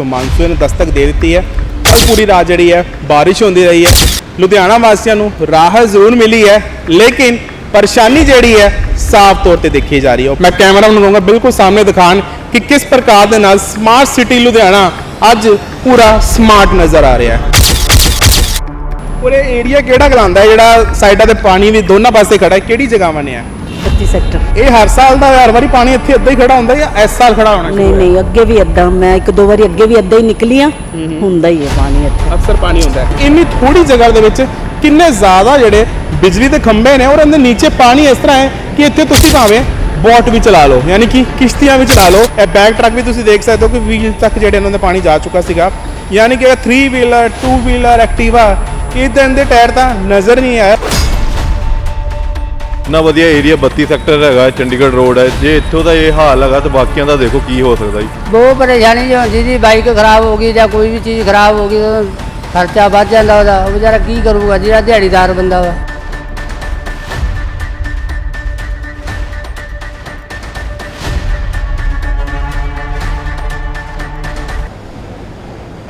ਤੋਂ ਮਾਨਸੂਨ ਨੇ ਦਸਤਕ ਦੇ ਦਿੱਤੀ ਹੈ। ਕੱਲ ਪੂਰੀ ਰਾਤ ਜਿਹੜੀ ਹੈ, ਬਾਰਿਸ਼ ਹੁੰਦੀ ਰਹੀ ਹੈ। ਲੁਧਿਆਣਾ ਵਾਸੀਆਂ ਨੂੰ ਰਾਹਤ ਜ਼ਰੂਰ ਮਿਲੀ ਹੈ, ਲੇਕਿਨ ਪਰੇਸ਼ਾਨੀ ਜਿਹੜੀ ਹੈ, ਸਾਫ਼ ਤੌਰ ਤੇ ਦੇਖੀ ਜਾ ਰਹੀ ਹੈ। ਮੈਂ ਕੈਮਰਾ ਨੂੰ ਕਹੂੰਗਾ, ਬਿਲਕੁਲ ਸਾਹਮਣੇ ਦਿਖਾਣ ਕਿ ਕਿਸ ਪ੍ਰਕਾਰ ਦੇ ਨਾਲ ਸਮਾਰਟ ਸਿਟੀ ਲੁਧਿਆਣਾ ਅੱਜ ਪੂਰਾ ਸਮਾਰਟ ਨਜ਼ਰ ਆ ਰਿਹਾ ਹੈ। ਪੂਰੇ ਏਰੀਆ ਕਿਹੜਾ ਗਲਾਉਂਦਾ ਹੈ? ਜਿਹੜਾ ਸਾਈਡਾਂ ਤੇ ਪਾਣੀ ਵੀ ਦੋਨਾਂ ਪਾਸੇ ਖੜਾ ਹੈ, ਕਿਹੜੀ ਜਗ੍ਹਾਵਾਂ ਨੇ ਹੈ 25 ਸੈਕਟਰ। ਇਹ ਹਰ ਸਾਲ ਦਾ ਹਰ ਵਾਰੀ ਪਾਣੀ ਇੱਥੇ ਇੱਦਾਂ ਹੀ ਖੜਾ ਹੁੰਦਾ ਜਾਂ ਇਸ ਸਾਲ ਖੜਾ ਹੋਣਾ ਨਹੀਂ ਨਹੀਂ ਅੱਗੇ ਵੀ ਏਦਾਂ ਮੈਂ ਇੱਕ ਦੋ ਵਾਰੀ ਅੱਗੇ ਵੀ ਏਦਾਂ ਹੀ ਨਿਕਲੀ ਆ ਹੁੰਦਾ ਹੀ ਹੈ ਪਾਣੀ ਇੱਥੇ। ਅਕਸਰ ਪਾਣੀ ਹੁੰਦਾ ਹੈ। ਇੰਨੀ ਥੋੜੀ ਜਗ੍ਹਾ ਦੇ ਵਿੱਚ ਕਿੰਨੇ ਜ਼ਿਆਦਾ ਜਿਹੜੇ ਬਿਜਲੀ ਦੇ ਖੰਭੇ ਨੇ ਔਰ ਇਹਦੇ ਨੀਚੇ ਪਾਣੀ ਇਸ ਤਰ੍ਹਾਂ ਹੈ ਕਿ ਇੱਥੇ ਤੁਸੀਂ ਭਾਵੇਂ ਬੋਟ ਵੀ ਚਲਾ ਲਓ ਯਾਨੀ ਕਿ ਕਿਸ਼ਤੀਆਂ ਵੀ ਚਲਾ ਲਓ ਇਹ ਬੈਕ ਟਰੱਕ ਵੀ ਤੁਸੀਂ ਦੇਖ ਸਕਦੇ ਹੋ ਕਿ ਵੀਲ ਤੱਕ ਜਿਹੜੇ ਇਹਨਾਂ ਦੇ ਪਾਣੀ ਜਾ ਚੁੱਕਾ ਸੀਗਾ। ਯਾਨੀ ਕਿ 3 ਵੀਲਰ 2 ਵੀਲਰ ਐਕਟਿਵਾ ਇਹ ਦਿਨ ਦੇ ਟਾਇਰ ਤਾਂ ਨਜ਼ਰ ਨਹੀਂ ਆਇਆ। ਨਾ ਵਧੀਆ ਏਰੀਆ 32 ਸੈਕਟਰ ਹੈਗਾ, ਚੰਡੀਗੜ੍ਹ ਰੋਡ ਹੈ। ਜੇ ਇੱਥੋਂ ਦਾ ਇਹ ਹਾਲ ਹੈਗਾ ਤਾਂ ਬਾਕੀਆਂ ਦਾ ਦੇਖੋ ਕੀ ਹੋ ਸਕਦਾ ਜੀ। ਬਹੁਤ ਪਰੇਸ਼ਾਨੀ ਜੋ ਹੁੰਦੀ ਜੀ ਬਾਈਕ ਖਰਾਬ ਹੋ ਗਈ ਜਾਂ ਕੋਈ ਵੀ ਚੀਜ਼ ਖਰਾਬ ਹੋ ਗਈ ਤਾਂ ਖਰਚਾ ਵੱਧ ਜਾਂਦਾ ਉਹਦਾ, ਉਹ ਵਿਚਾਰਾ ਕੀ ਕਰੂਗਾ ਜਿਹੜਾ ਦਿਹਾੜੀਦਾਰ ਬੰਦਾ ਵਾ।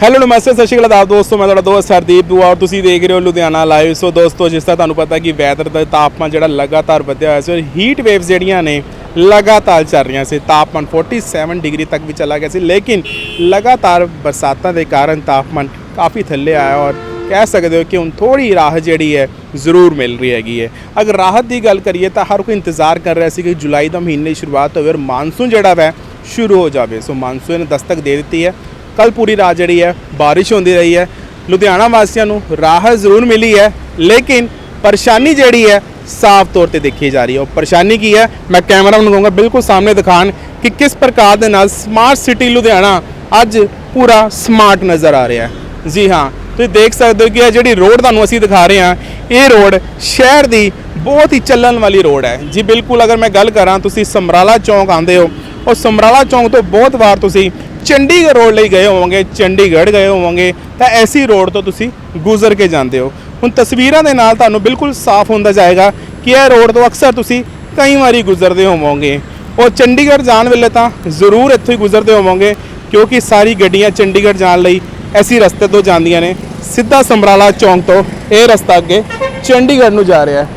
ਹੈਲੋ ਨਮਸਤੇ, ਸਤਿ ਸ਼੍ਰੀ ਅਕਾਲ ਆਦਾਬ ਦੋਸਤੋ, ਮੈਂ ਤੁਹਾਡਾ ਦੋਸਤ ਹਰਦੀਪ ਦੁਆ ਔਰ ਤੁਸੀਂ ਦੇਖ ਰਹੇ ਹੋ ਲੁਧਿਆਣਾ ਲਾਈਵ ਸੋ ਦੋਸਤੋ, ਜਿਸ ਤਰ੍ਹਾਂ ਤੁਹਾਨੂੰ ਪਤਾ ਕਿ ਵੈਦਰ ਦਾ ਤਾਪਮਾਨ ਜਿਹੜਾ ਲਗਾਤਾਰ ਵਧਿਆ ਹੋਇਆ ਸੀ ਔਰ ਹੀਟ ਵੇਵਸ ਜਿਹੜੀਆਂ ਨੇ, ਲਗਾਤਾਰ ਚੱਲ ਰਹੀਆਂ ਸੀ। ਤਾਪਮਾਨ 47 ਡਿਗਰੀ ਤੱਕ ਵੀ ਚਲਾ ਗਿਆ ਸੀ, ਲੇਕਿਨ ਲਗਾਤਾਰ ਬਰਸਾਤਾਂ ਦੇ ਕਾਰਨ ਤਾਪਮਾਨ ਕਾਫੀ ਥੱਲੇ ਆਇਆ ਔਰ ਕਹਿ ਸਕਦੇ ਹੋ ਕਿ ਹੁਣ ਥੋੜੀ ਰਾਹਤ ਜਿਹੜੀ ਹੈ, ਜ਼ਰੂਰ ਮਿਲ ਰਹੀ ਹੈਗੀ ਹੈ। ਅਗਰ ਰਾਹਤ ਦੀ ਗੱਲ ਕਰੀਏ ਤਾਂ ਹਰ ਕੋਈ ਇੰਤਜ਼ਾਰ ਕਰ ਰਿਹਾ ਸੀ ਕਿ ਜੁਲਾਈ ਦਾ ਮਹੀਨੇ ਦੀ ਸ਼ੁਰੂਆਤ ਹੋਵੇ ਔਰ ਮਾਨਸੂਨ ਜਿਹੜਾ ਵੈ, ਸ਼ੁਰੂ ਹੋ ਜਾਵੇ। ਸੋ ਮਾਨਸੂਨ ਨੇ ਦਸਤਕ ਦੇ ਦਿੱਤੀ ਹੈ। ਕੱਲ ਪੂਰੀ ਰਾਤ ਜਿਹੜੀ ਹੈ ਬਾਰਿਸ਼ ਹੁੰਦੀ ਰਹੀ ਹੈ। ਲੁਧਿਆਣਾ ਵਾਸੀਆਂ ਨੂੰ ਰਾਹਤ ਜ਼ਰੂਰ ਮਿਲੀ ਹੈ, ਲੇਕਿਨ ਪਰੇਸ਼ਾਨੀ ਜਿਹੜੀ ਹੈ ਸਾਫ਼ ਤੌਰ ਤੇ ਦੇਖੀ ਜਾ ਰਹੀ ਹੈ। ਉਹ ਪਰੇਸ਼ਾਨੀ ਕੀ ਹੈ? ਮੈਂ ਕੈਮਰਾ ਨੂੰ ਕਹੂੰਗਾ ਬਿਲਕੁਲ ਸਾਹਮਣੇ ਦਿਖਾਣ ਕਿ ਕਿਸ ਪ੍ਰਕਾਰ ਦੇ ਨਾਲ ਸਮਾਰਟ ਸਿਟੀ ਲੁਧਿਆਣਾ ਅੱਜ ਪੂਰਾ ਸਮਾਰਟ ਨਜ਼ਰ ਆ ਰਿਹਾ ਹੈ। ਜੀ ਹਾਂ, ਤੁਸੀਂ ਦੇਖ ਸਕਦੇ ਹੋ ਕਿ ਇਹ ਜਿਹੜੀ ਰੋਡ ਤੁਹਾਨੂੰ ਅਸੀਂ ਦਿਖਾ ਰਹੇ ਹਾਂ, ਇਹ ਰੋਡ ਸ਼ਹਿਰ ਦੀ ਬਹੁਤ ਹੀ ਚੱਲਣ ਵਾਲੀ ਰੋਡ ਹੈ। ਜੀ ਬਿਲਕੁਲ, ਅਗਰ ਮੈਂ ਗੱਲ ਕਰਾਂ, ਤੁਸੀਂ ਸਮਰਾਲਾ ਚੌਂਕ ਆਉਂਦੇ ਹੋ, ਉਹ ਸਮਰਾਲਾ ਚੌਂਕ ਤੋਂ ਬਹੁਤ ਵਾਰ ਤੁਸੀਂ ਚੰਡੀਗੜ੍ਹ ਰੋਡ ਲਈ ਗਏ ਹੋਵੋਗੇ, ਚੰਡੀਗੜ੍ਹ ਗਏ ਹੋਵੋਗੇ, ਤਾਂ ਐਸੀ ਰੋਡ ਤੋਂ ਤੁਸੀਂ ਗੁਜ਼ਰ ਕੇ ਜਾਂਦੇ ਹੋ। ਹੁਣ ਤਸਵੀਰਾਂ ਦੇ ਨਾਲ ਤੁਹਾਨੂੰ ਬਿਲਕੁਲ ਸਾਫ਼ ਹੁੰਦਾ ਜਾਏਗਾ ਕਿ ਇਹ ਰੋਡ ਤੋਂ ਅਕਸਰ ਤੁਸੀਂ ਕਈ ਵਾਰੀ ਗੁਜ਼ਰਦੇ ਹੋਵੋਗੇ। ਉਹ ਚੰਡੀਗੜ੍ਹ ਜਾਣ ਵੇਲੇ ਤਾਂ ਜ਼ਰੂਰ ਇੱਥੋਂ ਹੀ ਗੁਜ਼ਰਦੇ ਹੋਵੋਗੇ, ਕਿਉਂਕਿ ਸਾਰੀ ਗੱਡੀਆਂ ਚੰਡੀਗੜ੍ਹ ਜਾਣ ਲਈ ਐਸੀ ਰਸਤੇ ਤੋਂ ਜਾਂਦੀਆਂ ਨੇ। ਸਿੱਧਾ ਸਮਰਾਲਾ ਚੌਂਕ ਤੋਂ ਇਹ ਰਸਤਾ ਅੱਗੇ ਚੰਡੀਗੜ੍ਹ ਨੂੰ ਜਾ ਰਿਹਾ। ਹੈ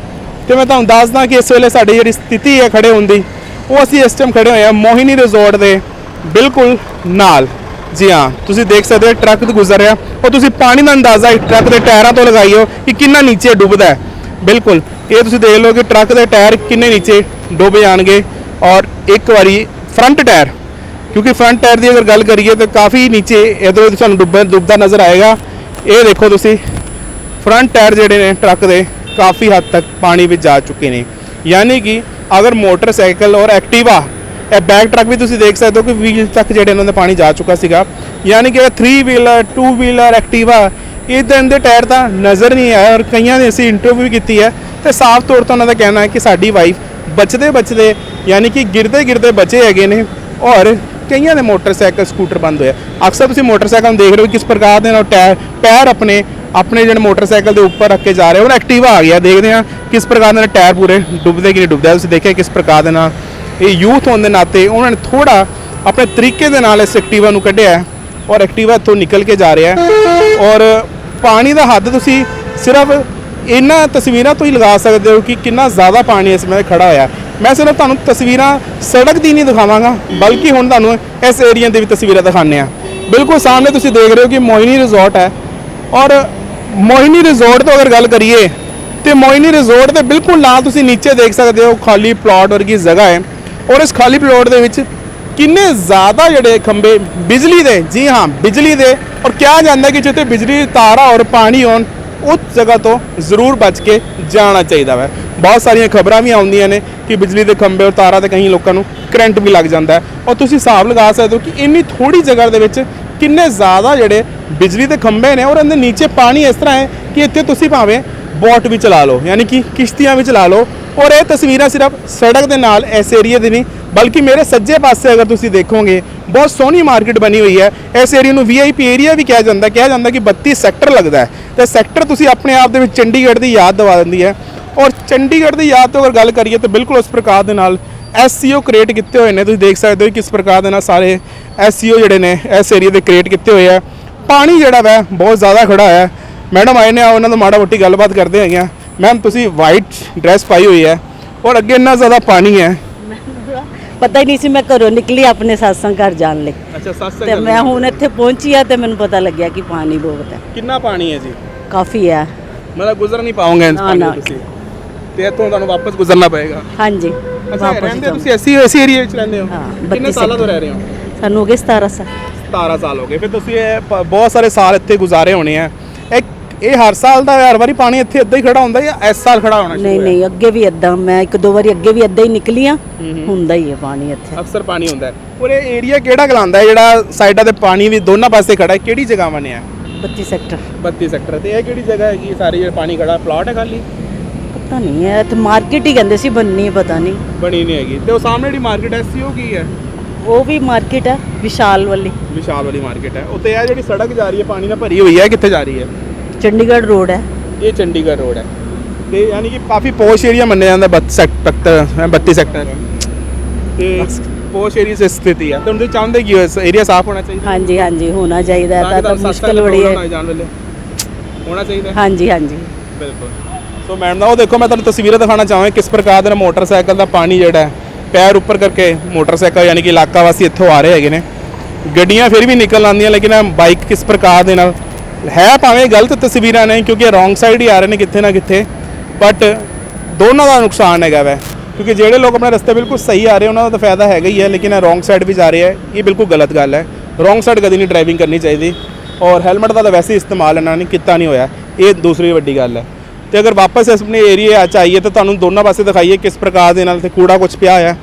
ਤੇ ਮੈਂ ਤੁਹਾਨੂੰ ਦੱਸਦਾ ਕਿ ਇਸ ਵੇਲੇ ਸਾਡੀ ਜਿਹੜੀ ਸਥਿਤੀ ਹੈ ਖੜੇ ਹੁੰਦੀ ਉਹ ਅਸੀਂ ਇਸ ਟਾਈਮ ਖੜੇ ਹੋਏ ਹਾਂ ਮੋਹਿਨੀ ਰਿਜ਼ੋਰਟ ਦੇ ਬਿਲਕੁਲ ਨਾਲ। ਜੀ ਹਾਂ, ਤੁਸੀਂ ਦੇਖ ਸਕਦੇ ਹੋ ਟਰੱਕ ਤੋਂ ਗੁਜ਼ਰ ਰਿਹਾ। ਉਹ ਤੁਸੀਂ ਪਾਣੀ ਦਾ ਅੰਦਾਜ਼ਾ ਇਸ ਟਰੱਕ ਦੇ ਟਾਇਰਾਂ ਤੋਂ ਲਗਾਈਓ ਕਿ ਕਿੰਨਾ ਨੀਚੇ ਡੁੱਬਦਾ ਹੈ। ਬਿਲਕੁਲ, ਇਹ ਤੁਸੀਂ ਦੇਖ ਲਓ ਕਿ ਟਰੱਕ ਦੇ ਟਾਇਰ ਕਿੰਨੇ ਨੀਚੇ ਡੁੱਬ ਜਾਣਗੇ। ਔਰ ਇੱਕ ਵਾਰੀ ਫਰੰਟ ਟਾਇਰ, ਕਿਉਂਕਿ ਫਰੰਟ ਟਾਇਰ ਦੀ ਅਗਰ ਗੱਲ ਕਰੀਏ ਤਾਂ ਕਾਫੀ ਨੀਚੇ ਇਧਰੋਂ ਤੁਹਾਨੂੰ ਡੁੱਬ ਡੁੱਬਦਾ ਨਜ਼ਰ ਆਏਗਾ। ਇਹ ਦੇਖੋ ਤੁਸੀਂ, ਫਰੰਟ ਟਾਇਰ ਜਿਹੜੇ ਨੇ ਟਰੱਕ ਦੇ ਕਾਫੀ ਹੱਦ ਤੱਕ ਪਾਣੀ ਵਿੱਚ ਜਾ ਚੁੱਕੇ ਨੇ। ਯਾਨੀ ਕਿ ਅਗਰ ਮੋਟਰਸਾਈਕਲ ਔਰ ਐਕਟਿਵਾ ਇਹ ਬੈਕ ਟਰੱਕ ਵੀ ਤੁਸੀਂ ਦੇਖ ਸਕਦੇ ਹੋ ਕਿ ਵੀਲ ਤੱਕ ਜਿਹੜੇ ਇਹਨਾਂ ਦਾ ਪਾਣੀ ਜਾ ਚੁੱਕਾ ਸੀਗਾ। ਯਾਨੀ ਕਿ 3 ਵੀਲਰ 2 ਵੀਲਰ ਐਕਟਿਵਾ ਇਹ ਦੇ ਟਾਇਰ ਤਾਂ ਨਜ਼ਰ ਨਹੀਂ ਆਇਆ ਔਰ ਕਈਆਂ ਨੇ ਅਸੀਂ ਇੰਟਰਵਿਊ ਵੀ ਕੀਤੀ ਹੈ। ਤੇ ਸਾਫ਼ ਤੌਰ ਤੇ ਉਹਨਾਂ ਦਾ ਕਹਿਣਾ ਹੈ ਕਿ ਸਾਡੀ ਵਾਈਫ ਬਚਦੇ ਬਚਦੇ ਯਾਨੀ ਕਿ ਗਿਰਦੇ ਗਿਰਦੇ ਬਚੇ ਹੈਗੇ ਨੇ ਔਰ ਕਈਆਂ ਦੇ ਮੋਟਰਸਾਈਕਲ ਸਕੂਟਰ ਬੰਦ ਹੋਇਆ ਅਕਸਰ ਤੁਸੀਂ ਮੋਟਰਸਾਈਕਲ ਨੂੰ ਦੇਖ ਰਹੇ ਹੋ ਕਿਸ ਪ੍ਰਕਾਰ ਦੇ ਨਾਲ ਟਾਇਰ ਪੈਰ ਆਪਣੇ ਆਪਣੇ ਜਿਹੜੇ ਮੋਟਰਸਾਈਕਲ ਦੇ ਉੱਪਰ ਰੱਖ ਕੇ ਜਾ ਰਹੇ ਹੋ ਨਾ ਐਕਟਿਵਾ ਆ ਗਿਆ, ਦੇਖਦੇ ਹਾਂ ਕਿਸ ਪ੍ਰਕਾਰ ਦੇ ਨਾਲ ਟਾਇਰ ਪੂਰੇ ਡੁੱਬਦੇ ਕਿ ਨਹੀਂ ਡੁੱਬਦੇ ਤੁਸੀਂ ਦੇਖਿਆ ਕਿਸ ਪ੍ਰਕਾਰ ਦੇ ਨਾਲ ਇਹ ਯੂਥ ਹੋਣ ਦੇ ਨਾਤੇ ਉਹਨਾਂ ਨੇ ਥੋੜਾ ਆਪਣੇ ਤਰੀਕੇ ਦੇ ਨਾਲ ਇਸ ਐਕਟਿਵਾ ਨੂੰ ਕੱਢਿਆ ਔਰ ਐਕਟਿਵਾ ਇੱਥੋਂ ਨਿਕਲ ਕੇ ਜਾ ਰਿਹਾ ਔਰ ਪਾਣੀ ਦਾ ਹੱਦ ਤੁਸੀਂ ਸਿਰਫ ਇਹਨਾਂ ਤਸਵੀਰਾਂ ਤੋਂ ਹੀ ਲਗਾ ਸਕਦੇ ਹੋ ਕਿ ਕਿੰਨਾ ਜ਼ਿਆਦਾ ਪਾਣੀ ਇਸ ਸਮੇਂ ਖੜਾ ਹੋਇਆ ਮੈਂ ਸਿਰਫ ਤੁਹਾਨੂੰ ਤਸਵੀਰਾਂ ਸੜਕ ਦੀ ਨਹੀਂ ਦਿਖਾਵਾਂਗਾ, ਬਲਕਿ ਹੁਣ ਤੁਹਾਨੂੰ ਇਸ ਏਰੀਆ ਦੀ ਵੀ ਤਸਵੀਰਾਂ ਦਿਖਾਉਂਦੇ ਆ ਬਿਲਕੁਲ ਸਾਹਮਣੇ ਤੁਸੀਂ ਦੇਖ ਰਹੇ ਹੋ ਕਿ ਮੋਇਨੀ ਰਿਜ਼ੋਰਟ ਹੈ। ਔਰ ਮੋਇਨੀ ਰਿਜ਼ੋਰਟ ਤੋਂ ਅਗਰ ਗੱਲ ਕਰੀਏ, ਤੇ ਮੋਇਨੀ ਰਿਜ਼ੋਰਟ ਦੇ ਬਿਲਕੁਲ ਨਾਲ ਤੁਸੀਂ ਨੀਚੇ ਦੇਖ ਸਕਦੇ ਹੋ, ਖਾਲੀ ਪਲਾਟ ਵਰਗੀ ਜਗ੍ਹਾ ਹੈ। ਔਰ ਇਸ ਖਾਲੀ ਪਲੋਟ ਦੇ ਵਿੱਚ ਕਿੰਨੇ ਜ਼ਿਆਦਾ ਜਿਹੜੇ ਖੰਬੇ ਬਿਜਲੀ ਦੇ, ਜੀ ਹਾਂ, ਬਿਜਲੀ ਦੇ ਔਰ ਕਿਹਾ ਜਾਂਦਾ ਕਿ ਜਿੱਥੇ ਬਿਜਲੀ ਦੀ ਤਾਰਾਂ ਔਰ ਪਾਣੀ ਹੋਣ, ਉਸ ਜਗ੍ਹਾ ਤੋਂ ਜ਼ਰੂਰ ਬਚ ਕੇ ਜਾਣਾ ਚਾਹੀਦਾ ਹੈ ਬਹੁਤ ਸਾਰੀਆਂ ਖਬਰਾਂ ਵੀ ਆਉਂਦੀਆਂ ਨੇ ਕਿ ਬਿਜਲੀ ਦੇ ਖੰਭੇ ਔਰ ਤਾਰਾਂ ਤੇ ਕਈ ਲੋਕਾਂ ਨੂੰ ਕਰੰਟ ਵੀ ਲੱਗ ਜਾਂਦਾ ਹੈ। ਔਰ ਤੁਸੀਂ ਹਿਸਾਬ ਲਗਾ ਸਕਦੇ ਹੋ ਕਿ ਇੰਨੀ ਥੋੜੀ ਜਗ੍ਹਾ ਦੇ ਵਿੱਚ ਕਿੰਨੇ ਜ਼ਿਆਦਾ ਜਿਹੜੇ ਬਿਜਲੀ ਦੇ ਖੰਭੇ ਨੇ ਔਰ ਅੰਦਰ ਨੀਚੇ ਪਾਣੀ ਇਸ ਤਰ੍ਹਾਂ ਹੈ ਕਿ ਇੱਥੇ ਤੁਸੀਂ ਭਾਵੇਂ ਬੋਟ ਵੀ ਚਲਾ ਲਓ, ਯਾਨੀ ਕਿ ਕਿਸ਼ਤੀਆਂ ਵੀ ਚਲਾ ਲਓ ਔਰ ਇਹ ਤਸਵੀਰਾਂ ਸਿਰਫ ਸੜਕ ਦੇ ਨਾਲ ਇਸ ਏਰੀਆ ਦੀ ਨਹੀਂ, ਬਲਕਿ ਮੇਰੇ ਸੱਜੇ ਪਾਸੇ ਅਗਰ ਤੁਸੀਂ ਦੇਖੋਗੇ, ਬਹੁਤ ਸੋਹਣੀ ਮਾਰਕੀਟ ਬਣੀ ਹੋਈ ਹੈ। ਇਸ ਏਰੀਆ ਨੂੰ ਵੀਆਈਪੀ ਏਰੀਆ ਵੀ ਕਿਹਾ ਜਾਂਦਾ ਕਿਹਾ ਜਾਂਦਾ ਕਿ 32 ਸੈਕਟਰ ਲੱਗਦਾ ਹੈ। ਤੇ ਸੈਕਟਰ ਤੁਸੀਂ ਆਪਣੇ ਆਪ ਦੇ ਵਿੱਚ ਚੰਡੀਗੜ੍ਹ ਦੀ ਯਾਦ ਦਿਵਾ ਦਿੰਦੀ ਹੈ। ਔਰ ਚੰਡੀਗੜ੍ਹ ਦੀ ਯਾਦ ਤੋਂ ਅਗਰ ਗੱਲ ਕਰੀਏ ਤਾਂ ਬਿਲਕੁਲ ਉਸ ਪ੍ਰਕਾਰ ਦੇ ਨਾਲ ਐਸਸੀਓ ਕ੍ਰੀਏਟ ਕੀਤੇ ਹੋਏ ਨੇ। ਤੁਸੀਂ ਦੇਖ ਸਕਦੇ ਹੋ ਕਿਸ ਪ੍ਰਕਾਰ ਦੇ ਨਾਲ ਸਾਰੇ ਐਸਸੀਓ ਜਿਹੜੇ ਨੇ, ਇਸ ਏਰੀਆ ਦੇ ਕ੍ਰੀਏਟ ਕੀਤੇ ਹੋਏ ਆ। ਪਾਣੀ ਜਿਹੜਾ ਵਾ ਬਹੁਤ ਜ਼ਿਆਦਾ ਖੜਾ ਹੈ। ਮੈਡਮ ਆਏ ਨੇ ਉਹਨਾਂ ਨਾਲ ਮਾੜਾ ਮੋਟੀ ਗੱਲਬਾਤ ਕਰਦੇ ਹੈਗੇ ਆ। ਮੈਮ ਤੁਸੀਂ ਵਾਈਟ ਡਰੈਸ ਪਾਈ ਹੋਈ ਹੈ ਔਰ ਅੱਗੇ ਇੰਨਾ ਜ਼ਿਆਦਾ ਪਾਣੀ ਹੈ। ਪਤਾ ਹੀ ਨਹੀਂ ਸੀ ਮੈਂ ਘਰੋਂ ਨਿਕਲੀ ਆਪਣੇ satsang ਘਰ ਜਾਣ ਲਈ। ਅੱਛਾ ਸੱਸ ਤੇ ਮੈਂ ਹੁਣ ਇੱਥੇ ਪਹੁੰਚੀ ਆ ਤੇ ਮੈਨੂੰ ਪਤਾ ਲੱਗਿਆ ਕਿ ਪਾਣੀ ਬਹੁਤ ਹੈ। ਕਿੰਨਾ ਪਾਣੀ ਹੈ ਜੀ? ਕਾਫੀ ਹੈ। ਮਤਲਬ ਗੁਜ਼ਰ ਨਹੀਂ ਪਾਉਂਗੇ ਇਸ ਪਾਣੀ ਤੁਸੀਂ? ਤੇ ਇੱਥੋਂ ਤੁਹਾਨੂੰ ਵਾਪਸ ਗੁਜ਼ਰਨਾ ਪਏਗਾ। ਹਾਂਜੀ ਅੱਛਾ ਰਹਿੰਦੇ। ਤੁਸੀਂ ਐਸੀ ਐਸੀ ਏਰੀਆ ਵਿੱਚ ਰਹਿੰਦੇ ਹੋ? ਹਾਂ, ਕਿੰਨੇ 32 ਸਾਲਾਂ ਤੋਂ ਰਹਿ ਰਹੇ ਹੋ? ਸਾਨੂੰ ਹੋ ਗਏ 17 ਸਾਲ। 17 ਸਾਲ ਹੋ ਗਏ। ਫਿਰ ਤੁਸੀਂ ਇਹ ਬਹੁਤ ਸਾਰੇ ਸਾਲ ਇੱਥੇ ਗੁਜ਼ਾਰੇ ਹੋਣੇ ਆ। ਇੱਕ ਇਹ ਹਰ ਸਾਲ ਦਾ ਹਰ ਵਾਰੀ ਪਾਣੀ ਇੱਥੇ ਇੱਦਾਂ ਹੀ ਖੜਾ ਹੁੰਦਾ ਜਾਂ ਇਸ ਸਾਲ ਖੜਾ ਹੋਣਾ ਸ਼ੁਰੂ ਨਹੀਂ ਹੋਇਆ? ਨਹੀਂ ਅੱਗੇ ਵੀ ਇਦਾਂ ਮੈਂ ਇੱਕ ਦੋ ਵਾਰੀ ਅੱਗੇ ਵੀ ਇਦਾਂ ਹੀ ਨਿਕਲੀ ਆ ਹੁੰਦਾ ਹੀ ਹੈ ਪਾਣੀ ਇੱਥੇ। ਅਕਸਰ ਪਾਣੀ ਹੁੰਦਾ ਹੈ। ਔਰ ਇਹ ਏਰੀਆ ਕਿਹੜਾ ਗਲਾਉਂਦਾ ਹੈ? ਜਿਹੜਾ ਸਾਈਡਾਂ ਤੇ ਪਾਣੀ ਵੀ ਦੋਨਾਂ ਪਾਸੇ ਖੜਾ ਹੈ ਕਿਹੜੀ ਜਗ੍ਹਾਵਾਂ ਨੇ ਆ 32 ਸੈਕਟਰ। 32 ਸੈਕਟਰ ਤੇ ਇਹ ਕਿਹੜੀ ਜਗ੍ਹਾ ਹੈਗੀ? ਇਹ ਸਾਰੀ ਜਿਹੜਾ ਪਾਣੀ ਖੜਾ ਪਲਾਟ ਹੈ ਖਾਲੀ? ਪਤਾ ਨਹੀਂ ਹੈ ਇੱਥੇ ਮਾਰਕੀਟ ਹੀ ਕਹਿੰਦੇ ਸੀ ਬੰਨੀ ਪਤਾ ਨਹੀਂ। ਬਣੀ ਨਹੀਂ ਹੈਗੀ। ਤੇ ਉਹ ਸਾਹਮਣੇ ਜਿਹੜੀ ਮਾਰਕੀਟ ਹੈ ਸੀ ਉਹ ਕੀ ਹੈ? ਉਹ ਵੀ ਮਾਰਕੀਟ ਹੈ ਵਿਸ਼ਾਲ ਵਾਲੀ। ਵਿਸ਼ਾਲ ਵਾਲੀ ਮਾਰਕੀਟ ਹੈ। ਉੱਤੇ ਇਹ ਜਿਹੜੀ ਸੜਕ ਜਾ ਰਹੀ ਹੈ ਪਾਣੀ ਨਾਲ ਭਰੀ ਹੋਈ ਹੈ ਕਿੱਥੇ ਜਾ ਰਹੀ ਹੈ? ਚੰਡੀਗੜ੍ਹ ਰੋਡ ਹੈ। ਇਹ ਚੰਡੀਗੜ੍ਹ ਰੋਡ ਹੈ। ਤੇ ਯਾਨੀ ਕਿ ਕਾਫੀ ਪੋਸ਼ ਏਰੀਆ ਮੰਨਿਆ ਜਾਂਦਾ 32 ਸੈਕਟਰ 32 ਸੈਕਟਰ। ਤੇ ਪੋਸ਼ ਏਰੀਆ 'ਚ ਸਥਿਤੀ ਹੈ ਤੇ ਹੁਣ ਤੁਸੀਂ ਚਾਹੁੰਦੇ ਕੀ ਏਰੀਆ ਸਾਫ਼ ਹੋਣਾ ਚਾਹੀਦਾ? ਹਾਂਜੀ ਹਾਂਜੀ ਹੋਣਾ ਚਾਹੀਦਾ ਹੈ ਤਾਂ ਤਾਂ ਤੁਹਾਨੂੰ ਮੁਸ਼ਕਲ ਬੜੀ ਹੈ। ਹੋਣਾ ਚਾਹੀਦਾ। ਹਾਂਜੀ ਹਾਂਜੀ। ਬਿਲਕੁਲ। ਸੋ ਮੈਡਮ ਦਾ ਉਹ ਦੇਖੋ ਮੈਂ ਤੁਹਾਨੂੰ ਤਸਵੀਰਾਂ ਦਿਖਾਉਣਾ ਚਾਹਾਂਗਾ ਕਿਸ ਪ੍ਰਕਾਰ ਦੇ ਮੋਟਰਸਾਈਕਲ ਦਾ ਪਾਣੀ ਜਿਹੜਾ ਹੈ ਪੈਰ ਉੱਪਰ ਕਰਕੇ ਮੋਟਰਸਾਈਕਲ ਯਾਨੀ ਕਿ ਇਲਾਕਾ ਵਾਸੀ ਇੱਥੋਂ ਆ ਰਹੇ ਹੈਗੇ ਨੇ। ਗੱਡੀਆਂ ਫਿਰ ਵੀ ਨਿਕਲ ਆਉਂਦੀਆਂ ਲੇਕਿਨ ਬਾਈਕ ਕਿਸ ਪ੍ਰਕਾਰ ਦੇ ਨਾਲ ਹੈ ਭਾਵੇਂ ਗਲਤ ਤਸਵੀਰਾਂ ਨੇ, ਕਿਉਂਕਿ ਰੋਂਗ ਸਾਈਡ ਹੀ ਆ ਰਹੇ ਨੇ ਕਿੱਥੇ ਨਾ ਕਿੱਥੇ ਬਟ ਦੋਨਾਂ ਦਾ ਨੁਕਸਾਨ ਹੈਗਾ ਵੈ। ਕਿਉਂਕਿ ਜਿਹੜੇ ਲੋਕ ਆਪਣੇ ਰਸਤੇ ਬਿਲਕੁਲ ਸਹੀ ਆ ਰਹੇ, ਉਹਨਾਂ ਦਾ ਤਾਂ ਫਾਇਦਾ ਹੈਗਾ ਹੀ ਹੈ, ਲੇਕਿਨ ਇਹ ਰੋਂਗ ਸਾਈਡ ਵੀ ਜਾ ਰਹੇ ਹੈ, ਇਹ ਬਿਲਕੁਲ ਗਲਤ ਗੱਲ ਹੈ। ਰੋਂਗ ਸਾਈਡ ਕਦੀ ਨਹੀਂ ਡਰਾਈਵਿੰਗ ਕਰਨੀ ਚਾਹੀਦੀ। ਔਰ ਹੈਲਮਟ ਦਾ ਤਾਂ ਵੈਸੇ ਹੀ ਇਸਤੇਮਾਲ ਇਹਨਾਂ ਨੇ ਕੀਤਾ ਨਹੀਂ ਹੋਇਆ, ਇਹ ਦੂਸਰੀ ਵੱਡੀ ਗੱਲ ਹੈ। ਤੇ ਅਗਰ ਵਾਪਸ ਇਸ ਆਪਣੇ ਏਰੀਆ ਚ ਆਈਏ, ਤਾਂ ਤੁਹਾਨੂੰ ਦੋਨਾਂ ਪਾਸੇ ਦਿਖਾਈਏ ਕਿਸ ਪ੍ਰਕਾਰ ਦੇ ਨਾਲ ਤੇ ਕੂੜਾ ਕੁਝ ਪਿਆ ਹੋਇਆ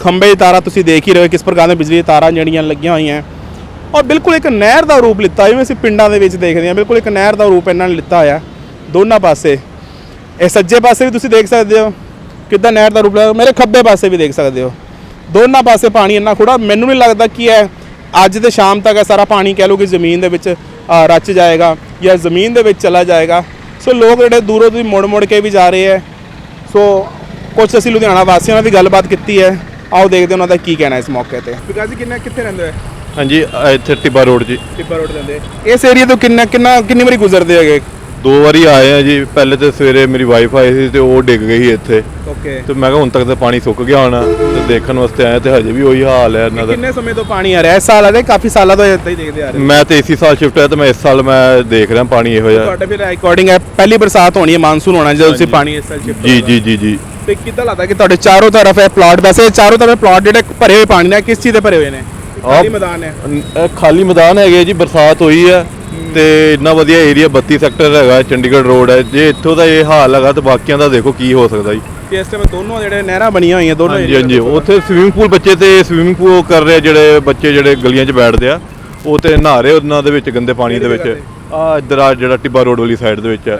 ਖੰਭੇ ਦੀ ਤਾਰਾਂ ਤੁਸੀਂ ਦੇਖ ਹੀ ਰਹੇ ਹੋ, ਕਿਸ ਪ੍ਰਕਾਰ ਦੀਆਂ ਬਿਜਲੀ ਤਾਰਾਂ ਜਿਹੜੀਆਂ ਲੱਗੀਆਂ ਹੋਈਆਂ ਔਰ ਬਿਲਕੁਲ ਇੱਕ ਨਹਿਰ ਦਾ ਰੂਪ ਲਿੱਤਾ, ਜਿਵੇਂ ਅਸੀਂ ਪਿੰਡਾਂ ਦੇ ਵਿੱਚ ਦੇਖਦੇ ਹਾਂ, ਬਿਲਕੁਲ ਇੱਕ ਨਹਿਰ ਦਾ ਰੂਪ ਇਹਨਾਂ ਨੇ ਲਿੱਤਾ ਹੋਇਆ। ਦੋਨਾਂ ਪਾਸੇ। ਇਹ ਸੱਜੇ ਪਾਸੇ ਵੀ ਤੁਸੀਂ ਦੇਖ ਸਕਦੇ ਹੋ, ਕਿੱਦਾਂ ਨਹਿਰ ਦਾ ਰੂਪ ਲਿਆ ਮੇਰੇ ਖੱਬੇ ਪਾਸੇ ਵੀ ਦੇਖ ਸਕਦੇ ਹੋ। ਦੋਨਾਂ ਪਾਸੇ ਪਾਣੀ ਇੰਨਾ ਖੁੜਾ, ਮੈਨੂੰ ਨਹੀਂ ਲੱਗਦਾ ਕਿ ਇਹ ਅੱਜ ਤੇ ਸ਼ਾਮ ਤੱਕ ਇਹ ਸਾਰਾ ਪਾਣੀ ਕਹਿ ਲਓ ਕਿ ਜ਼ਮੀਨ ਦੇ ਵਿੱਚ ਰਚ ਜਾਏਗਾ ਜਾਂ ਜ਼ਮੀਨ ਦੇ ਵਿੱਚ ਚਲਾ ਜਾਏਗਾ। ਸੋ ਲੋਕ ਜਿਹੜੇ ਦੂਰੋਂ ਦੀ ਮੁੜ ਮੁੜ ਕੇ ਵੀ ਜਾ ਰਹੇ ਹੈ। ਸੋ ਕੁਝ ਅਸੀਂ ਲੁਧਿਆਣਾ ਵਾਸੀਆਂ ਨਾਲ ਵੀ ਗੱਲਬਾਤ ਕੀਤੀ ਹੈ। ਆਓ ਦੇਖਦੇ ਉਹਨਾਂ ਦਾ ਕੀ ਕਹਿਣਾ ਇਸ ਮੌਕੇ ਤੇ। ਵਿਕਾਸ ਜੀ, ਕਿੰਨਾ, ਕਿੱਥੇ ਰਹਿੰਦੇ ਹੋ? ਹਾਂਜੀ ਇੱਥੇ ਟਿੱਬਾ ਰੋਡ ਜੀ। ਟਿੱਬਾ ਰੋਡ ਰਹਿੰਦੇ ਇਸ ਏਰੀਆ ਤੋਂ ਕਿੰਨਾ ਕਿੰਨਾ ਕਿੰਨੀ ਵਾਰੀ ਗੁਜ਼ਰਦੇ ਹੈਗੇ? ਦੋ ਵਾਰੀ ਆਏ ਆ ਜੀ। ਪਹਿਲੇ ਤੇ ਸਵੇਰੇ ਮੇਰੀ ਵਾਈਫ ਆਈ ਸੀ ਤੇ ਉਹ ਡਿੱਗ ਗਈ ਇੱਥੇ। ਓਕੇ। ਤੇ ਮੈਂ ਕਿਹਾ ਹੁਣ ਤੱਕ ਤਾਂ ਪਾਣੀ ਸੁੱਕ ਗਿਆ ਹੋਣਾ। ਤੇ ਦੇਖਣ ਵਾਸਤੇ ਆਏ ਤੇ ਹਜੇ ਵੀ ਉਹੀ ਹਾਲ ਹੈ ਇਹਨਾਂ ਦਾ। ਕਿੰਨੇ ਸਮੇਂ ਤੋਂ ਪਾਣੀ ਆ ਰਿਹਾ? ਇਸ ਸਾਲ ਆ ਕਾਫੀ ਸਾਲਾਂ ਤੋਂ ਇਦਾਂ ਹੀ ਦੇਖਦੇ ਆ ਰਹੇ ਮੈਂ ਤੇ ਇਸੇ ਸਾਲ ਸ਼ਿਫਟ ਹੋਇਆ ਤੇ ਮੈਂ ਇਸ ਸਾਲ ਮੈਂ ਦੇਖ ਰਿਹਾ ਪਾਣੀ ਇਹੋ ਜਿਹਾ। ਤੁਹਾਡੇ ਫਿਰ ਅਕੋਰਡਿੰਗ ਹੈ। ਪਹਿਲੀ ਬਰਸਾਤ ਹੋਣੀ ਹੈ ਮਾਨਸੂਨ ਹੋਣਾ ਜਦੋਂ ਤੁਸੀਂ ਪਾਣੀ ਇਸ ਸਾਲ ਸ਼ਿਫਟ ਜੀ ਜੀ ਜੀ ਜੀ। ਤੇ ਕਿੱਦਾਂ ਲੱਗਦਾ ਕਿ ਤੁਹਾਡੇ ਚਾਰੋਂ ਤਰਫ ਇਹ ਪਲਾਟ ਵੈਸੇ ਚਾਰੋਂ ਤਰਫ ਪਲਾਟ ਜਿਹੜੇ ਭਰੇ ਹੋਏ ਪਾਣੀ ਨਾਲ ਕਿਸ ਚੀਜ਼ ਦੇ ਭਰੇ ਹੋਏ ਨੇ? ਖਾਲੀ ਮੈਦਾਨ ਹੈ। ਇਹ ਖਾਲੀ ਮੈਦਾਨ ਹੈਗੇ ਜੀ ਬਰਸਾਤ ਹੋਈ ਹੈ ਤੇ ਇੰਨਾ ਵਧੀਆ ਏਰੀਆ 32 ਸੈਕਟਰ ਹੈਗਾ ਚੰਡੀਗੜ੍ਹ ਰੋਡ ਹੈ। ਜੇ ਇੱਥੋਂ ਦਾ ਇਹ ਹਾਲ ਹੈਗਾ ਤੇ ਬਾਕੀਆਂ ਦਾ ਦੇਖੋ ਕੀ ਹੋ ਸਕਦਾ ਜੀ। ਤੇ ਇਸ ਟਾਈਮ ਦੋਨੋਂ ਜਿਹੜੇ ਨਹਿਰਾਂ ਬਣੀਆਂ ਹੋਈਆਂ ਦੋਨੋਂ ਹਾਂਜੀ ਹਾਂਜੀ। ਉੱਥੇ ਸਵਿਮਿੰਗ ਪੂਲ ਬੱਚੇ ਤੇ ਸਵਿਮਿੰਗ ਪੂਲ ਕਰ ਰਹੇ ਜਿਹੜੇ ਬੱਚੇ ਜਿਹੜੇ ਗਲੀਆਂ 'ਚ ਬੈਠਦੇ ਆ ਉਹ ਤੇ ਨਹਾ ਰਹੇ ਉਹਨਾਂ ਦੇ ਵਿੱਚ ਗੰਦੇ ਪਾਣੀ ਦੇ ਵਿੱਚ। ਆ ਇੱਧਰ ਆ ਜਿਹੜਾ ਟਿੱਬਾ ਰੋਡ ਵਾਲੀ ਸਾਈਡ ਦੇ ਵਿੱਚ।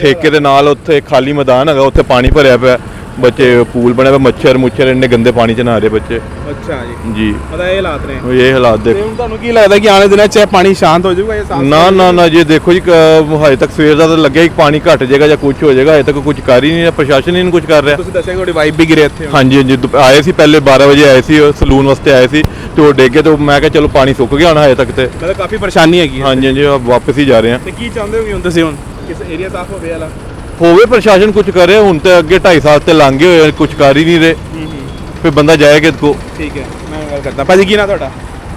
ਠੇਕੇ ਦੇ ਨਾਲ ਉੱਥੇ ਖਾਲੀ ਮੈਦਾਨ ਹੈਗਾ ਉੱਥੇ ਪਾਣੀ ਭਰਿਆ ਪਿਆ। ਬੱਚੇ ਪੂਲ ਬਣਿਆ ਪਿਆ ਮੱਛਰ ਮੁੱਛਰ ਇੰਨੇ ਗੰਦੇ ਪਾਣੀ 'ਚ ਨਹਾ ਰਹੇ ਬੱਚੇ। ਅੱਛਾ ਜੀ। ਜੀ। ਮਤਲਬ ਇਹ ਹਾਲਾਤ ਨੇ। ਉਹ ਇਹ ਹਾਲਾਤ ਤੇ ਦੇਖ। ਹੁਣ ਤੁਹਾਨੂੰ ਕੀ ਲੱਗਦਾ ਕਿ ਆਉਣ ਦਿਨਾਂ 'ਚ ਇਹ ਪਾਣੀ ਸ਼ਾਂਤ ਹੋ ਜਾਊਗਾ ਜਾਂ ਸਾਫ਼ ਨਾ ਨਾ ਨਾ ਜੇ ਦੇਖੋ ਜੀ ਕ- ਹਜੇ ਤੱਕ ਸਵੇਰ ਦਾ ਤਾਂ ਲੱਗਿਆ ਕਿ ਪਾਣੀ ਘਟ ਜਾਏਗਾ ਜਾਂ ਕੁਝ ਹੋ ਜਾਏਗਾ ਹਜੇ ਤੱਕ ਕੁਝ ਕਰ ਹੀ ਨਹੀਂ ਰਿਹਾ ਪ੍ਰਸ਼ਾਸਨ ਹੀ ਨਹੀਂ ਕੁਝ ਕਰ ਰਿਹਾ। ਤੁਸੀਂ ਦੱਸਿਆ ਕਿ ਤੁਹਾਡੀ ਵਾਈਫ ਵੀ ਗਿਰੇ ਇੱਥੇ। ਹਾਂਜੀ ਹਾਂਜੀ ਦੁਪ- ਆਏ ਸੀ ਪਹਿਲੇ 12 ਵਜੇ ਆਏ ਸੀ ਸਲੂਨ ਵਾਸਤੇ ਆਏ ਸੀ ਤੇ ਉਹ ਡੇਗੇ ਤੇ ਮੈਂ ਕਿਹਾ ਚਲੋ ਪਾਣੀ ਸੁੱਕ ਗਿਆ ਹੋਣਾ ਹਜੇ ਤੱਕ ਤੇ। ਮਤਲਬ ਕਾਫੀ ਪਰੇਸ਼ਾਨੀ ਹੈਗੀ ਹੈ। ਹਾਂਜੀ ਹਾਂਜੀ ਵਾਪਸ ਹੀ ਜਾ ਰਹੇ ਹਾਂ। ਤੇ ਕੀ ਚਾਹੁੰਦੇ ਹੋ ਕਿ ਹੁਣ ਤੁਸੀਂ ਹੁਣ? ਕਿਸ ਏਰੀਆ ਸਾਫ਼ ਹੋਵੇ ਵਾਲਾ। ਹੋਵੇ ਪ੍ਰਸ਼ਾਸਨ ਕੁਝ ਕਰੇ ਹੁਣ ਤੇ ਅੱਗੇ 2.5 ਸਾਲ ਤੇ ਲੰਘ ਗਏ ਹੋਏ ਕੁਝ ਕਰ ਹੀ ਨਹੀਂ ਰਹੇ। ਫਿਰ ਬੰਦਾ ਜਾਏ ਕਿਦ ਕੋ ਠੀਕ ਹੈ ਮੈਂ ਗੱਲ ਕਰਦਾ। ਭਾਜੀ ਕੀ ਨਾ ਤੁਹਾਡਾ?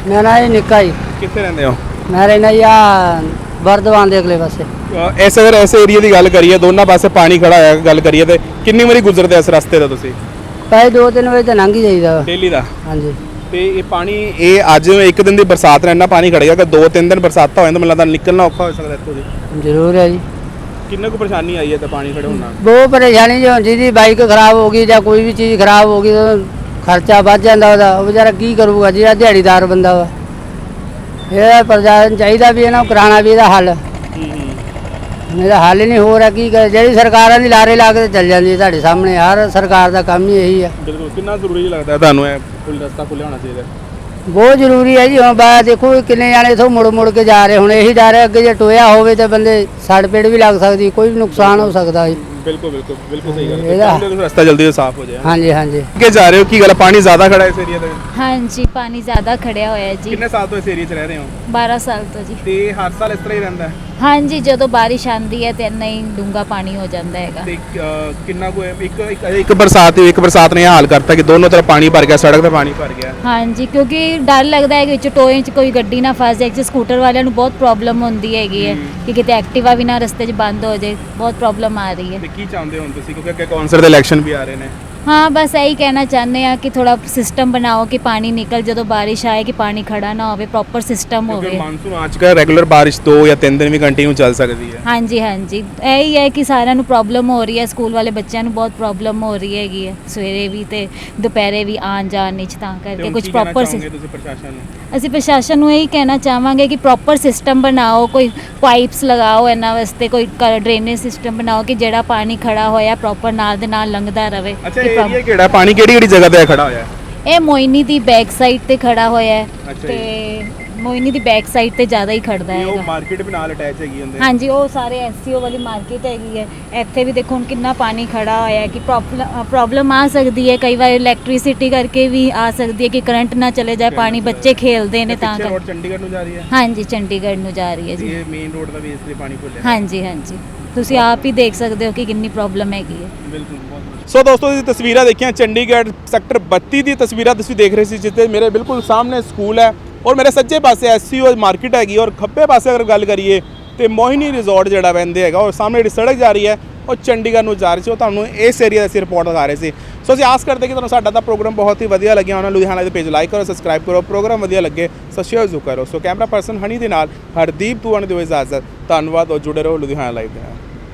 ਮੈਂ ਨਾ ਇਹ ਨਿੱਕਾ ਹੀ ਕਿੱਥੇ ਰਹਿੰਦੇ ਹੋ? ਮੈਂ ਰਹਿਣਾ ਜੀ ਆ ਵਰਦਵਾਨ ਦੇ ਅਗਲੇ ਪਾਸੇ। ਅਹ ਇਸ ਅਗਰ ਇਸ ਏਰੀਆ ਦੀ ਗੱਲ ਕਰੀਏ ਦੋਨਾਂ ਪਾਸੇ ਪਾਣੀ ਖੜਾ ਹੋਇਆ ਗੱਲ ਕਰੀਏ ਤੇ ਕਿੰਨੀ ਵਾਰੀ ਗੁਜ਼ਰਦੇ ਇਸ ਰਸਤੇ ਦਾ ਤੁਸੀਂ? ਪਹਿਲੇ ਦੋ ਤਿੰਨ ਵਜੇ ਤਾਂ ਲੰਘ ਹੀ ਜਾਈਦਾ। ਡੇਲੀ ਦਾ? ਹਾਂਜੀ। ਤੇ ਇਹ ਪਾਣੀ ਇਹ ਅੱਜ ਇੱਕ ਦਿਨ ਦੀ ਬਰਸਾਤ ਨਾਲ ਇੰਨਾ ਪਾਣੀ ਖੜੇਗਾ ਕਿ ਦੋ ਤਿੰਨ ਦਿਨ ਬਰਸਾਤਾਂ ਹੋ ਜਾਣ ਤਾਂ ਮੈਨੂੰ ਲੱਗਦਾ ਨਿਕਲਣਾ ਔਖਾ ਹੋ ਸਕਦਾ ਇੱਥੋਂ ਦੀ। ਜ਼ਰੂਰ ਹੈ ਜੀ। ਕਿੰਨਾ ਕੁ ਪਰੇਸ਼ਾਨੀ ਆਈ ਹੈ ਤੇ ਪਾਣੀ ਖੜੇ ਹੋਣਾ ਬਹੁਤ ਪਰੇਸ਼ਾਨੀ ਜੋ ਜਿਹਦੀ ਬਾਈਕ ਖਰਾਬ ਹੋ ਗਈ ਜਾਂ ਕੋਈ ਵੀ ਚੀਜ਼ ਖਰਾਬ ਹੋ ਗਈ ਤਾਂ ਖਰਚਾ ਵੱਧ ਜਾਂਦਾ ਉਹਦਾ। ਉਹ ਵਿਚਾਰਾ ਕੀ ਕਰੂਗਾ? ਜਿਹੜਾ ਦਿਹਾੜੀਦਾਰ ਬੰਦਾ ਵਾ। ਇਹ ਪ੍ਰਸ਼ਾਸਨ ਚਾਹੀਦਾ ਵੀ ਇਹਨਾਂ ਨੂੰ ਕਰਾਉਣਾ ਵੀ ਇਹਦਾ ਹੱਲ। ਇਹਦਾ ਹੱਲ ਹੀ ਨਹੀਂ ਹੋ ਰਿਹਾ। ਕੀ ਕਰੇ? ਜਿਹੜੀ ਸਰਕਾਰਾਂ ਦੀ ਲਾਰੇ ਲਾ ਕੇ ਚੱਲ ਜਾਂਦੀ ਹੈ ਤੁਹਾਡੇ ਸਾਹਮਣੇ। ਹਰ ਸਰਕਾਰ ਦਾ ਕੰਮ ਹੀ ਇਹੀ ਆ। ਬਿਲਕੁਲ। ਕਿੰਨਾ ਜ਼ਰੂਰੀ ਲੱਗਦਾ ਤੁਹਾਨੂੰ ਇਹ ਰਸਤਾ ਖੁੱਲਿਆ ਹੋਣਾ ਚਾਹੀਦਾ ਬਹੁਤ ਜ਼ਰੂਰੀ ਹੈ ਜੀ ਹੁਣ ਬਾ ਦੇਖੋ ਕਿੰਨੇ ਜਾਣੇ ਇਥੋਂ ਮੁੜ ਮੁੜ ਕੇ ਜਾ ਰਹੇ ਹੁਣ ਇਹੀ ਡਰ ਹੈ ਅੱਗੇ ਜੇ ਟੋਇਆ ਹੋਵੇ ਤਾਂ ਬੰਦੇ ਸੜ ਪੇੜ ਵੀ ਲੱਗ ਸਕਦੀ ਕੋਈ ਵੀ ਨੁਕਸਾਨ ਹੋ ਸਕਦਾ ਜੀ। ਬਿਲਕੁਲ ਬਿਲਕੁਲ ਬਿਲਕੁਲ ਸਹੀ ਗੱਲ ਹੈ। ਇਹਦਾ- ਚਾਹੁੰਦੇ ਹੋ ਕਿ ਰਸਤਾ ਜਲਦੀ ਤੋਂ ਸਾਫ਼ ਹੋ ਜਾਏ। ਹਾਂਜੀ ਹਾਂਜੀ। ਅੱਗੇ ਜਾ ਰਹੇ ਹੋ ਕੀ ਗੱਲ ਹੈ, ਪਾਣੀ ਜ਼ਿਆਦਾ ਖੜਾ ਹੈ ਇਸ ਏਰੀਆ ਦੇ ਵਿੱਚ? ਹਾਂਜੀ ਪਾਣੀ ਜ਼ਿਆਦਾ ਖੜਿਆ ਹੋਇਆ ਹੈ ਜੀ। ਕਿੰਨੇ ਸਾਲ ਤੋਂ ਇਸ ਏਰੀਆ 'ਚ ਰਹਿ ਰਹੇ ਹੋ? 12 ਸਾਲ ਤੋਂ ਜੀ। ਤੇ ਹਰ ਸਾਲ ਇਸ ਤਰ੍ਹਾਂ ਹੀ ਰਹਿੰਦਾ ਹੈ? ਹਾਂਜੀ ਜਦੋਂ ਬਾਰਿਸ਼ ਆਂਦੀ ਹੈ ਤੇ ਇੰਨਾ ਹੀ ਡੂੰਗਾ ਪਾਣੀ ਹੋ ਜਾਂਦਾ ਹੈਗਾ। ਤੇ ਅਹ, ਕਿੰਨਾ ਕੋ ਇੱਕ ਇੱਕ ਇੱਕ ਬਰਸਾਤ ਇੱਕ ਬਰਸਾਤ ਨੇ ਇਹ ਹਾਲ ਕਰਤਾ ਕਿ ਦੋਨੋਂ ਤਰਫ ਪਾਣੀ ਭਰ ਗਿਆ ਸੜਕ ਤੇ ਪਾਣੀ ਭਰ ਗਿਆ। ਹਾਂਜੀ ਕਿਉਂਕਿ ਡਰ ਲੱਗਦਾ ਹੈ ਕਿ ਵਿੱਚ ਟੋਏ 'ਚ ਕੋਈ ਗੱਡੀ ਨਾ ਫਸ ਜਾਏ ਕਿ ਸਕੂਟਰ ਵਾਲਿਆਂ ਨੂੰ ਬਹੁਤ ਪ੍ਰੋਬਲਮ ਹੁੰਦੀ ਹੈਗੀ ਹੈ ਕਿ ਕਿਤੇ ਐਕਟਿਵਾ ਵੀ ਨਾ ਰਸਤੇ 'ਚ ਬੰਦ ਹੋ ਜਾਏ ਬਹੁਤ ਪ੍ਰੋਬਲਮ ਆ ਰਹੀ ਹੈ। ਤੇ ਕੀ ਚਾਹੁੰਦੇ ਹੋ ਤੁਸੀਂ? ਕਿਉਂਕਿ ਅੱਗੇ ਕੌਂਸਲ ਦੇ ਇਲੈਕਸ਼ਨ ਵੀ ਆ ਰਹੇ ਨੇ। ਹਾਂ ਬਸ ਇਹੀ ਕਹਿਣਾ ਚਾਹੁੰਦੇ ਆ ਕਿ ਥੋੜਾ ਸਿਸਟਮ ਬਣਾਓ ਕਿ ਪਾਣੀ ਨਿਕਲ ਜਦੋਂ ਬਾਰਿਸ਼ ਆਏ ਕਿ ਪਾਣੀ ਖੜਾ ਨਾ ਹੋਵੇ ਪ੍ਰੋਪਰ ਸਿਸਟਮ ਹੋਵੇ। ਮਾਨਸੂਨ ਆ ਚੁੱਕਾ ਹੈ ਰੈਗੂਲਰ ਬਾਰਿਸ਼ 2 ਜਾਂ 3 ਦਿਨ ਵੀ ਕੰਟੀਨਿਊ ਚੱਲ ਸਕਦੀ ਹੈ। ਹਾਂਜੀ ਹਾਂਜੀ। ਇਹ ਹੀ ਕਿ ਸਾਰਿਆਂ ਨੂੰ ਪ੍ਰੋਬਲਮ ਹੋ ਰਹੀ ਹੈ ਸਕੂਲ ਵਾਲੇ ਬੱਚਿਆਂ ਨੂੰ ਬਹੁਤ ਪ੍ਰੋਬਲਮ ਹੋ ਰਹੀ ਹੈਗੀ ਹੈ। ਸਵੇਰੇ ਵੀ ਤੇ ਦੁਪਹਿਰੇ ਵੀ ਆਉਣ ਜਾਣ ਵਿੱਚ ਤਾਂ ਕਰਕੇ ਕੁਝ ਪ੍ਰੋਪਰ ਤੁਸੀਂ ਪ੍ਰਸ਼ਾਸਨ ਨੂੰ? ਅਸੀਂ ਪ੍ਰਸ਼ਾਸਨ ਨੂੰ ਇਹੀ ਕਹਿਣਾ ਚਾਹਾਂਗੇ ਕਿ ਪ੍ਰੋਪਰ ਸਿਸਟਮ ਬਣਾਓ ਕੋਈ ਪਾਈਪਸ ਲਗਾਓ ਇਹਨਾਂ ਵਾਸਤੇ ਕੋਈ ਡਰੇਨੇਜ ਸਿਸਟਮ ਬਣਾਓ ਕਿ ਜਿਹੜਾ ਪਾਣੀ ਖੜਾ ਹੋਇਆ ਪ੍ਰੋਪਰ ਨਾਲ ਦੇ ਨਾਲ ਲੰਘਦਾ ਰਵੇ ਅੱਛਾ ਏਰੀਆ ਕਿਹੜਾ ਪਾਣੀ ਕਿਹੜੀ ਕਿਹੜੀ ਜਗ੍ਹਾ ਤੇ ਖੜਾ ਹੋਇਆ? ਹੈ ਇਹ ਮੋਇਨੀ ਦੀ ਬੈਕ ਸਾਈਡ ਤੇ ਖੜਾ ਹੋਇਆ ਹੈ ਤੇ ਮੋਇਨੀ ਦੀ ਬੈਕ ਸਾਈਡ ਤੇ ਜ਼ਿਆਦਾ ਹੀ ਖੜਦਾ ਇਹ ਉਹ ਹੈਗਾ। ਮਾਰਕੀਟ ਵੀ ਨਾਲ ਅਟੈਚ ਹੈਗੀ ਹੁੰਦੇ ਹਾਂਜੀ ਉਹ ਸਾਰੇ ਐਸਸੀਓ ਵਾਲੀ ਮਾਰਕੀਟ ਹੈਗੀ ਹੈ। ਇੱਥੇ ਵੀ ਦੇਖੋ ਹੁਣ ਕਿੰਨਾ ਪਾਣੀ ਖੜਾ ਹੋਇਆ ਹੈ ਕਿ ਪ੍ਰੋਬਲਮ ਆ ਸਕਦੀ ਹੈ। ਕਈ ਵਾਰ ਇਲੈਕਟ੍ਰਿਸਿਟੀ ਕਰਕੇ ਵੀ ਆ ਸਕਦੀ ਹੈ ਕਿ ਕਰੰਟ ਨਾ ਚਲੇ ਜਾਏ ਪਾਣੀ ਬੱਚੇ ਖੇਲਦੇ ਨੇ ਤਾਂ ਕਰ ਰੋਡ ਚੰਡੀਗੜ੍ਹ ਨੂੰ ਜਾ ਰਹੀ ਹੈ। ਹਾਂਜੀ ਚੰਡੀਗੜ੍ਹ ਨੂੰ ਜਾ ਰਹੀ ਹੈ ਜੀ। ਇਹ ਮੇਨ ਰੋਡ ਦਾ ਵੀ ਇਸ ਲਈ ਪਾਣੀ ਭੁੱਲਿਆ ਹਾਂਜੀ ਹਾਂਜੀ। ਤੁਸੀਂ ਆਪ ਹੀ ਦੇਖ ਸਕਦੇ ਹੋ ਕਿ ਕਿੰਨੀ ਪ੍ਰੋਬਲਮ ਹੈਗੀ ਹੈ। ਬਿਲਕੁਲ ਬਹੁਤ ਸੋ ਦੋਸਤੋ ਇਹ ਤਸਵੀਰਾਂ ਦੇਖੀਆਂ ਚੰਡੀਗੜ੍ਹ ਸੈਕਟਰ 32 ਦੀ ਤਸਵੀਰਾਂ ਤੁਸੀਂ ਦੇਖ ਰਹੇ ਸੀ ਜਿੱਥੇ ਮੇਰੇ ਬਿਲਕੁਲ ਸਾਹਮਣੇ ਸਕੂਲ ਹੈ। ਔਰ ਮੇਰੇ ਸੱਜੇ ਪਾਸੇ ਐਸਸੀਓ ਮਾਰਕੀਟ ਹੈਗੀ ਔਰ ਖੱਬੇ ਪਾਸੇ ਅਗਰ ਗੱਲ ਕਰੀਏ ਤੇ ਮੋਹਿਨੀ ਰਿਜ਼ੋਰਟ ਜਿਹੜਾ ਵੰਦੇ ਹੈਗਾ, ਔਰ ਸਾਹਮਣੇ ਜਿਹੜੀ ਸੜਕ ਜਾ ਰਹੀ ਹੈ, ਉਹ ਚੰਡੀਗੜ੍ਹ ਨੂੰ ਜਾ ਰਹੀ ਸੀ, ਉਹ ਤੁਹਾਨੂੰ ਇਸ ਏਰੀਆ ਦਾ ਅਸੀਂ ਰਿਪੋਰਟ ਦਿਖਾ ਰਹੇ ਸੀ। ਸੋ ਅਸੀਂ ਆਸ ਕਰਦੇ ਕਿ ਤੁਹਾਨੂੰ ਸਾਡਾ ਤਾਂ ਪ੍ਰੋਗਰਾਮ ਬਹੁਤ ਹੀ ਵਧੀਆ ਲੱਗਿਆ ਹੋਣਾ ਲੁਧਿਆਣਾ ਦੇ ਪੇਜ ਲਾਈਕ ਕਰੋ ਸਬਸਕ੍ਰਾਈਬ ਕਰੋ ਪ੍ਰੋਗਰਾਮ ਵਧੀਆ ਲੱਗੇ ਸੋ ਸ਼ੇਅਰ ਜ਼ਰੂਰ ਕਰੋ। ਸੋ ਕੈਮਰਾ ਪਰਸਨ ਹਨੀ ਦੇ ਨਾਲ ਹਰਦੀਪ ਤੂਆਨ ਦਿਓ ਇਜਾਜ਼ਤ। ਧੰਨਵਾਦ ਔਰ ਜੁੜੇ ਰਹੋ ਲੁਧਿਆਣਾ ਲਾਈਵ ਦੇ ਨਾਲ।